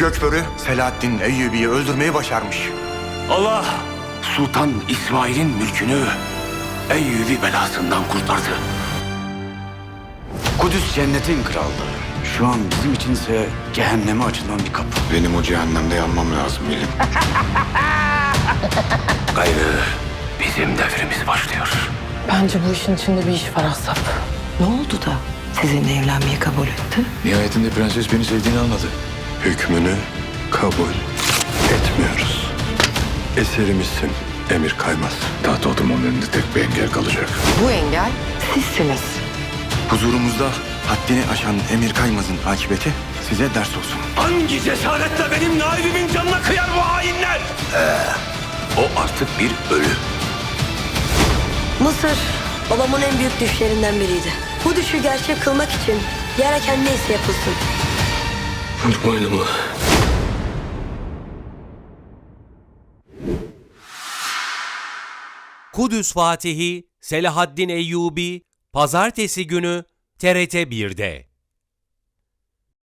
Gökbörü Selahaddin Eyyubi'yi öldürmeyi başarmış. Allah Sultan İsmail'in mülkünü Eyyubi belasından kurtardı. Kudüs cennetin krallığı. Şu an bizim içinse cehenneme açılan bir kapı. Benim o cehennemde yanmam lazım bilim. Gayrı bizim devrimiz başlıyor. Bence bu işin içinde bir iş var Asap. Ne oldu da sizinle evlenmeyi kabul etti? Nihayetinde prenses beni sevdiğini anladı. Hükmünü kabul etmiyoruz. Eserimizsin Emir Kaymaz. Taht oturmamın önünde tek bir engel kalacak. Bu engel sizsiniz. Huzurumuzda haddini aşan Emir Kaymaz'ın akıbeti size ders olsun. Hangi cesaretle benim naibimin canına kıyar bu hainler? Ee, o artık bir ölü. Mısır babamın en büyük düşlerinden biriydi. Bu düşü gerçek kılmak için gereken neyse yapılsın. Boynumu. Kudüs Fatihi Selahaddin Eyyubi Pazartesi günü TRT 1'de.